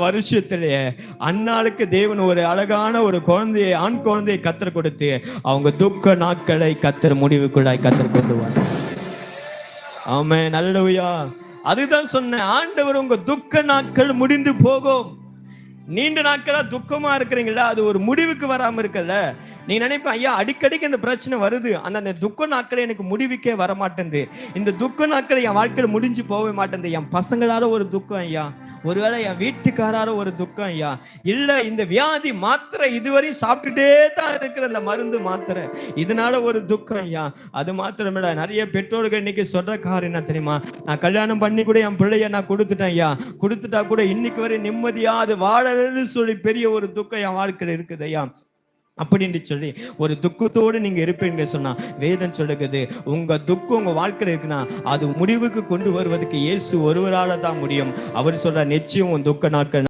வருஷத்திலேயே அன்னாளுக்கு தேவன் ஒரு அழகான ஒரு குழந்தையை ஆண் குழந்தையை கத்தர் கொடுத்து அவங்க துக்க நாட்களை கத்தர் முடிவுக்குள்ளாய் கத்தர் கொண்டு வர ஆமே நல்லவையா அதுதான் சொன்னேன் ஆண்டவர் உங்க துக்க நாட்கள் முடிந்து போகும். நீண்ட நாட்களா துக்கமா இருக்கிறீங்களா? அது ஒரு முடிவுக்கு வராம இருக்கல. நீ நினைப்ப ஐயா அடிக்கடிக்கு இந்த பிரச்சனை வருது. அந்த அந்த துக்க நாட்களை எனக்கு முடிவுக்கே வர மாட்டேங்குது இந்த துக்க நாட்கள் என் வாழ்க்கையில முடிஞ்சு போகவே மாட்டேங்குது என் பசங்களால ஒரு துக்கம் ஐயா. ஒருவேளை என் வீட்டுக்காரால ஒரு துக்கம் ஐயா. இல்ல இந்த வியாதி மாத்திரை இதுவரையும் சாப்பிட்டுட்டே தான் இருக்கிற அந்த மருந்து மாத்திரை. இதனால ஒரு துக்கம் ஐயா. அது மாத்திரமில்ல நிறைய பெற்றோர்கள் இன்னைக்கு சொல்ற காரணம் என்ன தெரியுமா? நான் கல்யாணம் பண்ணி கூட என் பிள்ளைய நான் கொடுத்துட்டேன் ஐயா. கொடுத்துட்டா கூட இன்னைக்கு வரை நிம்மதியா அது வாழலன்னு சொல்லி பெரிய ஒரு துக்கம் என் வாழ்க்கையில் இருக்குது ஐயா. அப்படின்னு சொல்லி ஒரு துக்கத்தோடு நீங்க இருப்பீங்க சொன்னா வேதம் சொல்லுகிறது உங்க துக்கம் உங்க வாழ்க்கையில் இருக்குன்னா அது முடிவுக்கு கொண்டு வருவதற்கு இயேசு ஒருவரால தான் முடியும். அவர் சொல்ற நிச்சயம் உன் துக்க நாட்கள்